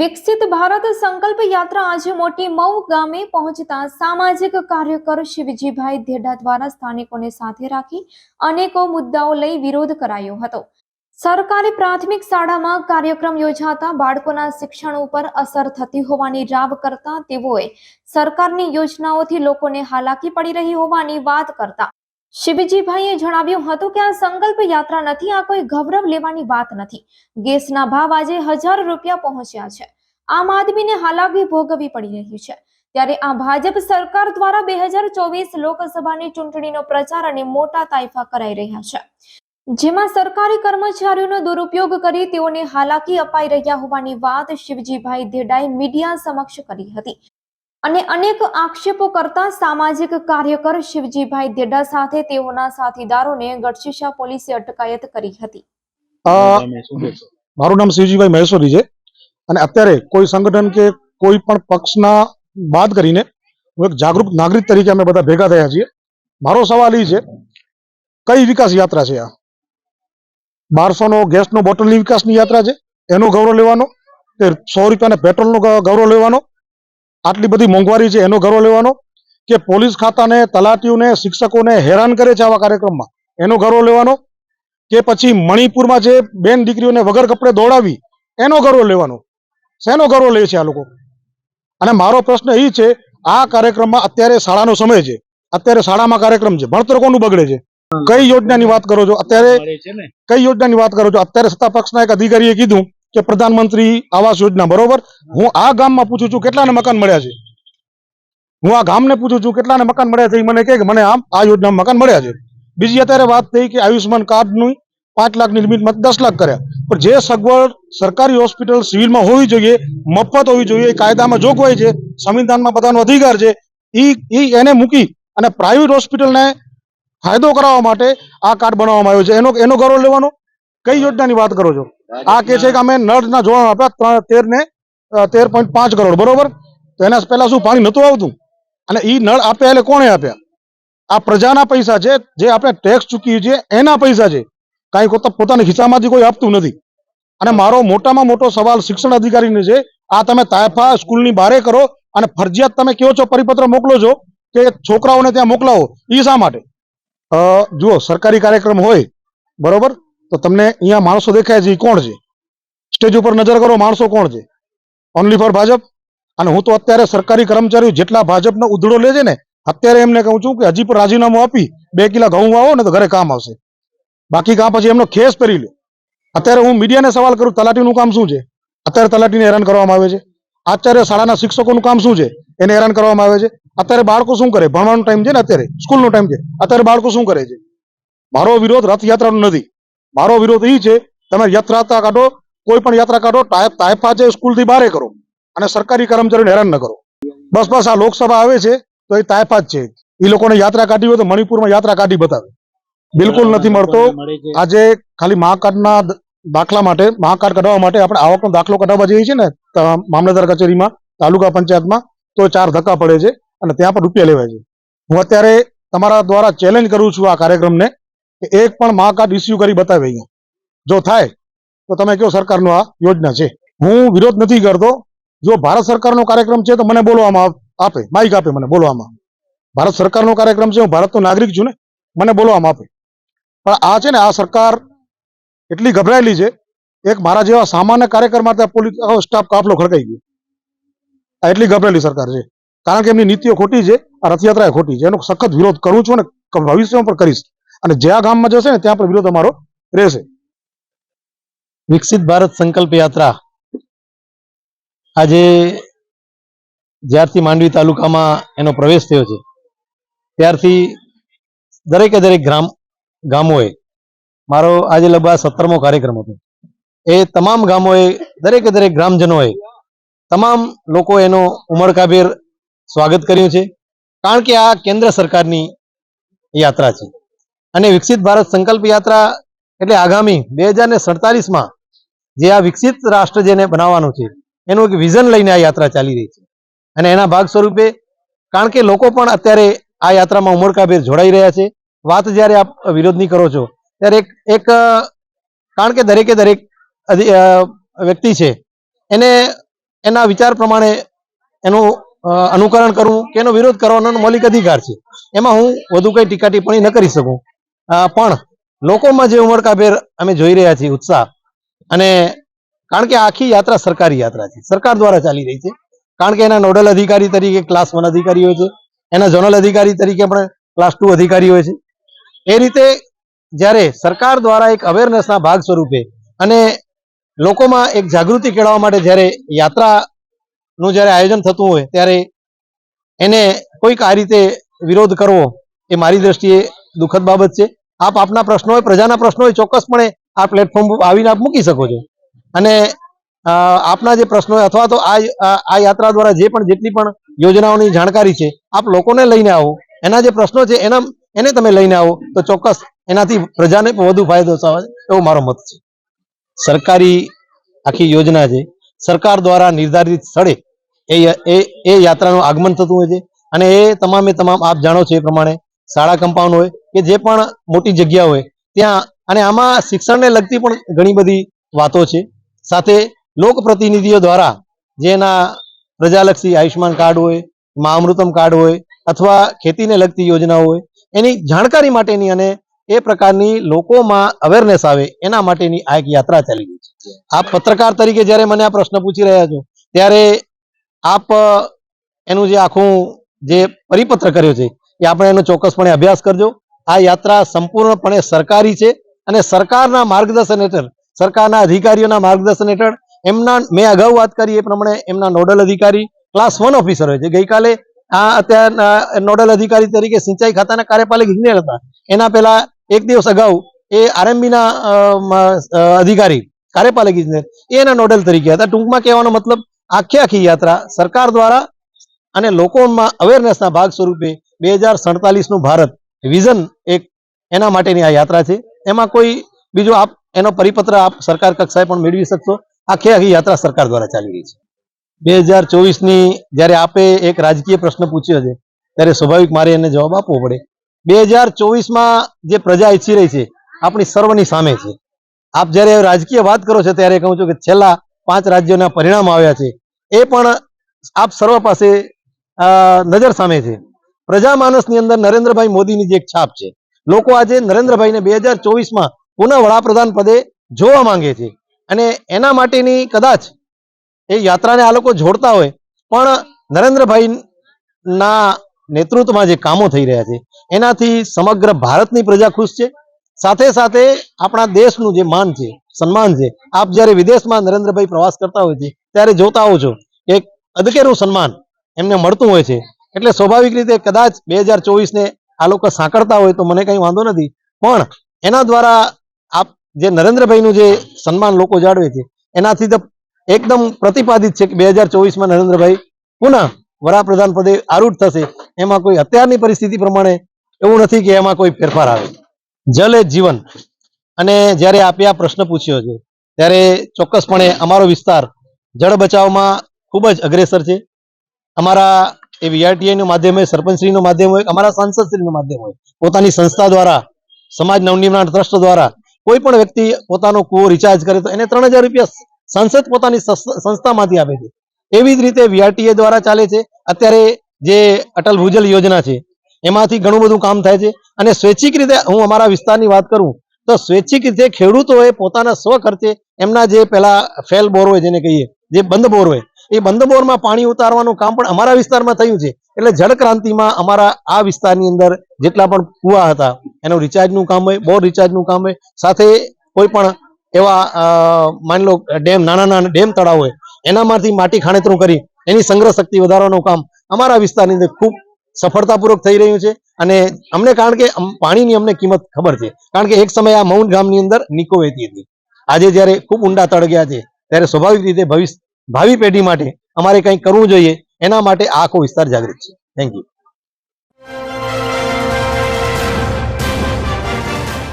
વિકસિત ભારત સંકલ્પ યાત્રા આજે મોટી મઉ ગામે પહોંચતા સામાજિક કાર્યકર શિવજીભાઈ ધેડા દ્વારા સ્થાનિકોને સાથે રાખી અનેકો મુદ્દાઓ લઈ વિરોધ કરાયો હતો. સરકારી પ્રાથમિક શાળામાં કાર્યક્રમ યોજાતા બાળકોના શિક્ષણ ઉપર અસર થતી હોવાની રાવ કરતા તેઓએ સરકારની યોજનાઓથી લોકોને હાલાકી પડી રહી હોવાની વાત કરતા શિવજીભાઈએ જણાવ્યું હતું કે આ સંકલ્પ યાત્રા નથી, આ કોઈ ગૌરવ લેવાની વાત નથી. ગેસના ભાવ આજે હજાર રૂપિયા પહોંચ્યા છે. આમ આદમીને હાલાકી ભોગવવી પડી રહી છે. ત્યારે આ ભાજપ સરકાર દ્વારા બે હજાર ચોવીસ લોકસભાની ચૂંટણીનો પ્રચાર અને મોટા તાઇફા કરાઈ રહ્યા છે. જેમાં સરકારી કર્મચારીઓનો દુરુપયોગ કરી તેઓને હાલાકી અપાઈ રહ્યા હોવાની વાત શિવજીભાઈ ધેડાએ મીડિયા સમક્ષ કરી હતી. અને અનેક આક્ષેપો કરતા સામાજિક કાર્યકર શિવજીભાઈ દેડા સાથે તેઓના સાથીદારોને ગઢશીશા પોલીસે અટકાયત કરી હતી. મારું નામ શિવજીભાઈ મહેશ્વરી છે. અને અત્યારે કોઈ સંગઠન કે કોઈ પણ પક્ષના બાદ કરીને હું એક જાગૃત નાગરિક તરીકે અમે બધા ભેગા થયા છીએ. મારો સવાલ એ છે કઈ વિકાસ યાત્રા છે આ? બારસો નો ગેસનો બોટલની વિકાસની યાત્રા છે? એનો ગૌરવ લેવાનો? કે સો રૂપિયાના પેટ્રોલનો નો ગૌરવ લેવાનો? આટલી બધી મોંઘવારી છે એનો ગર્વ લેવાનો? કે પોલીસ ખાતાને તલાટીઓને શિક્ષકોને હેરાન કરે છે આવા કાર્યક્રમમાં? એનો ગર્વ લેવાનો? કે પછી મણિપુરમાં જે બેન દીકરીઓને વગર કપડે દોડાવી એનો ગર્વ લેવાનો? શેનો ગર્વ લે છે આ લોકો? અને મારો પ્રશ્ન એ છે આ કાર્યક્રમમાં અત્યારે શાળાનો સમય છે. અત્યારે શાળામાં કાર્યક્રમ છે. ભણતર કોનું બગડે છે? કઈ યોજનાની વાત કરો છો? અત્યારે કઈ યોજનાની વાત કરો છો? અત્યારે સત્તા પક્ષના એક અધિકારીએ કીધું કે પ્રધાનમંત્રી આવાસ યોજના, બરોબર? હું આ ગામમાં પૂછું છું, કેટલાને મકાન મળ્યા છે? હું આ ગામને પૂછું છું, કેટલાને મકાન મળ્યા છે? એ મને કે મને આમ આ યોજનામાં મકાન મળ્યા છે. બીજી અત્યારે વાત થઈ કે આયુષ્યમાન કાર્ડનું પાંચ લાખની લિમિટમાં દસ લાખ કર્યા. પણ જે સગવડ સરકારી હોસ્પિટલ સિવિલમાં હોવી જોઈએ, મફત હોવી જોઈએ, એ કાયદામાં જોગવાઈ છે, સંવિધાનમાં બધાનો અધિકાર છે, ઈ એને મૂકી અને પ્રાઇવેટ હોસ્પિટલને ફાયદો કરાવવા માટે આ કાર્ડ બનાવવામાં આવ્યો છે. એનો એનો ગૌરવ લેવાનો? કઈ યોજનાની વાત કરો છો? આ કે છે કે અમે નળના જોડાણ આપ્યા તેર ને તેર પોઈન્ટ પાંચ કરોડ, બરોબર? તો એના પહેલા શું પાણી નહોતું આવતું? અને એ નળ આપ્યા એટલે કોણે આપ્યા? આ પ્રજાના પૈસા છે, જે આપણે ટેક્સ ચૂકીએ છીએ, એના પૈસા છે. કાંઈ પોતાના ખિસ્સામાંથી કોઈ આપતું નથી. અને મારો મોટામાં મોટો સવાલ શિક્ષણ અધિકારીને છે, આ તમે તાયફા સ્કૂલની બારે કરો અને ફરજિયાત તમે કહો છો, પરિપત્ર મોકલો છો કે છોકરાઓને ત્યાં મોકલાવો એ શા માટે? જુઓ, સરકારી કાર્યક્રમ હોય, બરોબર? તો તમને અહીંયા માણસો દેખાય છે એ કોણ છે? સ્ટેજ ઉપર નજર કરો, માણસો કોણ છે? Only for Bhajap? અને હું તો અત્યારે સરકારી કર્મચારીઓ જેટલા ભાજપનો ઉધડો લે છે ને, અત્યારે એમને કહું છું કે હજી પણ રાજીનામું આપી, બે કિલા ઘઉં વાવો ને તો ઘરે કામ આવશે. બાકી કામ પછી એમનો ખેસ કરી લે. અત્યારે હું મીડિયાને સવાલ કરું, તલાટીનું કામ શું છે? અત્યારે તલાટીને હેરાન કરવામાં આવે છે. આચાર્ય શાળાના શિક્ષકોનું કામ શું છે? એને હેરાન કરવામાં આવે છે. અત્યારે બાળકો શું કરે? ભણવાનો ટાઈમ છે ને અત્યારે, સ્કૂલનો ટાઈમ છે. અત્યારે બાળકો શું કરે છે? મારો વિરોધ રથયાત્રાનો નથી. મારો વિરોધ એ છે તમે યાત્રા કાઢો કોઈ પણ યાત્રા કાઢો તાયફા છે સ્કૂલથી બારે કરો અને સરકારી કર્મચારીઓને હેરાન ન કરો. બસ બસ આ લોકસભા આવે છે તો એ તાયફા જ છે. એ લોકોને યાત્રા કાઢી હોય તો મણિપુરમાં યાત્રા કાઢી બતાવે. બિલકુલ નથી મળતો. આજે ખાલી મહાકાર્ડના દાખલા માટે મહાકાર્ડ કઢાવવા માટે આપણે આવકનો દાખલો કઢાવવા જઈએ છીએ ને મામલતદાર કચેરીમાં તાલુકા પંચાયતમાં તો ચાર ધક્કા પડે છે અને ત્યાં પણ રૂપિયા લેવાય છે. હું અત્યારે તમારા દ્વારા ચેલેન્જ કરું છું આ કાર્યક્રમને એક પણ મહાકાર્ડ ઇસ્યુ કરી બતાવે અહીંયા. જો થાય, તો તમે કહો સરકારનો આ યોજના છે. હું વિરોધ નથી કરતો. જો ભારત સરકારનો કાર્યક્રમ છે તો મને બોલવામાં આપ- માઇક આપે મને બોલવામાં. ભારત સરકારનો કાર્યક્રમ છે, હું ભારતનો નાગરિક છું ને, મને બોલવામાં આપે. પણ આ છે ને, આ સરકાર એટલી ગભરાયેલી છે, એક મારા જેવા સામાન્ય કાર્યકર માટે પોલીસ સ્ટાફ કાફલો ખડકાઈ ગયો. આ એટલી ગભરાયેલી સરકાર છે. કારણ કે એમની નીતિઓ ખોટી છે, આ રથયાત્રા ખોટી છે. એનો સખત વિરોધ કરું છું અને ભવિષ્યમાં પણ કરીશ. અને જ્યાં ગામમાં જશે ને ત્યાં પણ વિરોધ અમારો રહેશે. વિકસિત ભારત સંકલ્પ યાત્રા. આજે જ્યારથી માંડવી તાલુકામાં એનો પ્રવેશ થયો છે, ત્યારથી દરેકે દરેક ગ્રામ, ગામોએ મારો આજે લગભગ સત્તરમો કાર્યક્રમ હતો. એ તમામ ગામોએ, દરેકે દરેક ગ્રામજનોએ તમામ લોકો એનો ઉમળકાભેર સ્વાગત કર્યું છે. કારણ કે આ કેન્દ્ર સરકારની યાત્રા છે. અને વિકસિત ભારત સંકલ્પ યાત્રા એટલે આગામી બે હજાર ને સડતાલીસમાં જે આ વિકસિત રાષ્ટ્ર જેને બનાવવાનું છે, એનું એક વિઝન લઈને આ યાત્રા ચાલી રહી છે. અને એના ભાગ સ્વરૂપે કારણ કે લોકો પણ અત્યારે આ યાત્રામાં ઉમળકાભેર જોડાઈ રહ્યા છે, વાત જ્યારે આપ વિરોધની કરો છો, ત્યારે એક એક, કારણ કે દરેકે દરેક વ્યક્તિ છે, એને, એના વિચાર પ્રમાણે એનું અનુકરણ કરવું કે એનો વિરોધ કરવાનો મૌલિક અધિકાર છે. એમાં હું વધુ કંઈ ટીકા ટિપ્પણી ન કરી શકું. પણ લોકોમાં જે ઉમળકાભેર અમે જોઈ રહ્યા છીએ ઉત્સાહ અને કારણ કે આખી યાત્રા સરકારી યાત્રા છે. સરકાર દ્વારા ચાલી રહી છે. કારણ કે એના નોડલ અધિકારી તરીકે ક્લાસ વન અધિકારી હોય છે. એના ઝોનલ અધિકારી તરીકે પણ ક્લાસ ટુ અધિકારી હોય છે. એ રીતે જ્યારે સરકાર દ્વારા એક અવેરનેસના ભાગ સ્વરૂપે અને લોકોમાં એક જાગૃતિ કેળવવા માટે જ્યારે યાત્રાનું જ્યારે આયોજન થતું હોય ત્યારે એને કોઈક આ રીતે વિરોધ કરવો એ મારી દ્રષ્ટિએ દુઃખદ બાબત છે. આપ આપના પ્રશ્નો હોય, પ્રજાના પ્રશ્નો હોય, ચોક્કસપણે આ પ્લેટફોર્મ આવીને આપ મૂકી શકો છો. અને આપના જે પ્રશ્નો અથવા તો આ, આ- યાત્રા દ્વારા જે પણ, જેટલી પણ યોજનાઓની જાણકારી છે, આપ લોકોને લઈને આવો. એના જે પ્રશ્નો છે, એના, એને તમે લઈને આવો. તો ચોક્કસ એનાથી પ્રજાને વધુ ફાયદો થવા એવો મારો મત છે. સરકારી આખી યોજના છે. સરકાર દ્વારા નિર્ધારિત સ્થળે એ એ યાત્રાનું આગમન થતું હોય છે. અને એ તમામે તમામ, આપ જાણો છો એ પ્રમાણે શાળા કમ્પાઉન્ડ હોય કે જે પણ મોટી જગ્યા હોય, ત્યાં અને આમાં શિક્ષણને લગતી પણ ઘણી બધી વાતો છે. સાથે લોકપ્રતિનિધિઓ દ્વારા જેના પ્રજાલક્ષી આયુષ્યમાન કાર્ડ હોય, મા અમૃતમ કાર્ડ હોય અથવા ખેતીને લગતી યોજનાઓ હોય, એની જાણકારી માટેની અને એ પ્રકારની લોકોમાં અવેરનેસ આવે એના માટેની આ એક યાત્રા ચાલી રહી છે. આપ પત્રકાર તરીકે જ્યારે મને આ પ્રશ્ન પૂછી રહ્યા છો, ત્યારે આપ એનું જે આખું જે પરિપત્ર કર્યો છે એ આપણે એનો ચોક્કસપણે અભ્યાસ કરજો. આ યાત્રા સંપૂર્ણપણે સરકારી છે અને સરકારના માર્ગદર્શન હેઠળ સરકારના અધિકારીઓના માર્ગદર્શન હેઠળ એમના મેં અગાઉ વાત કરી એ પ્રમાણે એમના નોડલ અધિકારી ક્લાસ વન ઓફિસર હોય છે. ગઈકાલે આ અત્યારના નોડલ અધિકારી તરીકે સિંચાઈ ખાતાના કાર્યપાલક ઇજનેર હતા. એના પહેલા એક દિવસ અગાઉ એ આરએમબી ના અ, મ, અ, અધિકારી કાર્યપાલક ઇજનેર એના નોડલ તરીકે હતા. ટૂંકમાં કહેવાનો મતલબ આખી આખી યાત્રા સરકાર દ્વારા અને લોકોમાં અવેરનેસના ભાગ સ્વરૂપે બે હજાર સડતાલીસનું ભારત વિઝન એક એના માટેની આ યાત્રા છે. એમાં કોઈ બીજું આપ એનો પરિપત્ર આપ સરકાર કક્ષાએ પણ મેળવી શકશો. આખી આખી યાત્રા સરકાર દ્વારા ચાલી રહી છે. બે હજાર ચોવીસની જ્યારે આપે એક રાજકીય પ્રશ્ન પૂછ્યો છે, ત્યારે સ્વાભાવિક મારે એને જવાબ આપવો પડે. બે હજાર ચોવીસમાં જે પ્રજા ઈચ્છી રહી છે, આપણી સર્વની સામે છે. આપ જ્યારે રાજકીય વાત કરો છો, ત્યારે કહું છું કે છેલ્લા પાંચ રાજ્યોના પરિણામ આવ્યા છે. એ પણ આપ સર્વ પાસે નજર સામે છે. પ્રજામાનસની અંદર નરેન્દ્રભાઈ મોદીની જે એક છાપ છે. લોકો આજે નરેન્દ્રભાઈને બે હજાર ચોવીસમાં પુનઃ વડાપ્રધાન પદે જોવા માંગે છે. અને એના માટેની કદાચ એ યાત્રાને આ લોકો જોડતા હોય, પણ નરેન્દ્રભાઈ નેતૃત્વમાં જે કામો થઈ રહ્યા છે, એનાથી સમગ્ર ભારતની પ્રજા ખુશ છે. સાથે સાથે આપણા દેશનું જે માન છે, સન્માન છે, આપ જ્યારે વિદેશમાં નરેન્દ્રભાઈ પ્રવાસ કરતા હોય છે, ત્યારે જોતા હો છો કે અદકેરું સન્માન એમને મળતું હોય છે. એટલે સ્વાભાવિક રીતે કદાચ બે હજાર ચોવીસને આ લોકો સાંકળતા હોય તો મને કંઈ વાંધો નથી. પણ એના દ્વારા આપ જે નરેન્દ્રભાઈનું જે સન્માન લોકો જાળવે છે, એનાથી તો એકદમ પ્રતિપાદિત છે કે બે હજાર ચોવીસમાં નરેન્દ્રભાઈ પુનઃ વડાપ્રધાન પદે આરૂઢ થશે. એમાં કોઈ અત્યારની પરિસ્થિતિ પ્રમાણે એવું નથી કે એમાં કોઈ ફેરફાર આવે. જલ જીવન. અને જ્યારે આપે આ પ્રશ્ન પૂછ્યો છે, ત્યારે ચોક્કસપણે અમારો વિસ્તાર જળ બચાવમાં ખૂબ જ અગ્રેસર છે. અમારા એ વીઆરટીઆઈનું માધ્યમ હોય, સરપંચશ્રીનું માધ્યમ હોય, અમારા સાંસદશ્રીનું માધ્યમ હોય. પોતાની સંસ્થા દ્વારા, સમાજ નવનિર્માણ ટ્રસ્ટ દ્વારા, કોઈ પણ વ્યક્તિ પોતાનો કુવો રિચાર્જ કરે તો એને ત્રણ હજાર રૂપિયા સંસદ પોતાની સંસ્થામાંથી આપે છે. એવી જ રીતે વીઆરટીએ દ્વારા ચાલે છે. અત્યારે જે અટલ ભૂજલ યોજના છે, એમાંથી ઘણું બધું કામ થાય છે. અને સ્વૈચ્છિક રીતે હું અમારા વિસ્તારની વાત કરું, તો સ્વૈચ્છિક રીતે ખેડૂતોએ પોતાના સ્વ ખર્ચે એમના જે પેલા ફેલ બોર હોય જેને કહીએ, જે બંધ બોર હોય એ બંધ બોરમાં પાણી ઉતારવાનું કામ પણ અમારા વિસ્તારમાં થયું છે. એટલે જળ ક્રાંતિમાં અમારા આ વિસ્તારની અંદર જેટલા પણ કુવા હતા, એનું રિચાર્જનું કામ હોય, બોર રિચાર્જનું કામ હોય, સાથે કોઈ પણ એવા માની લો, ડેમ, નાના નાના ડેમ તળાવ હોય, એનામાંથી માટી ખાણેતરું કરી, એની સંગ્રહ શક્તિ વધારવાનું કામ અમારા વિસ્તારની અંદર ખૂબ સફળતાપૂર્વક થઈ રહ્યું છે. અને અમને કારણ કે પાણીની અમને કિંમત ખબર છે. કારણ કે એક સમયે આ મૌન ગામની અંદર નિકો વહેતી હતી. આજે જ્યારે ખૂબ ઊંડા તળ ગયા છે, ત્યારે સ્વાભાવિક રીતે ભવિષ્ય ભાવિ પેઢી માટે અમારે કંઈક કરવું જોઈએ, એના માટે આખો વિસ્તાર જાગૃત છે. Thank you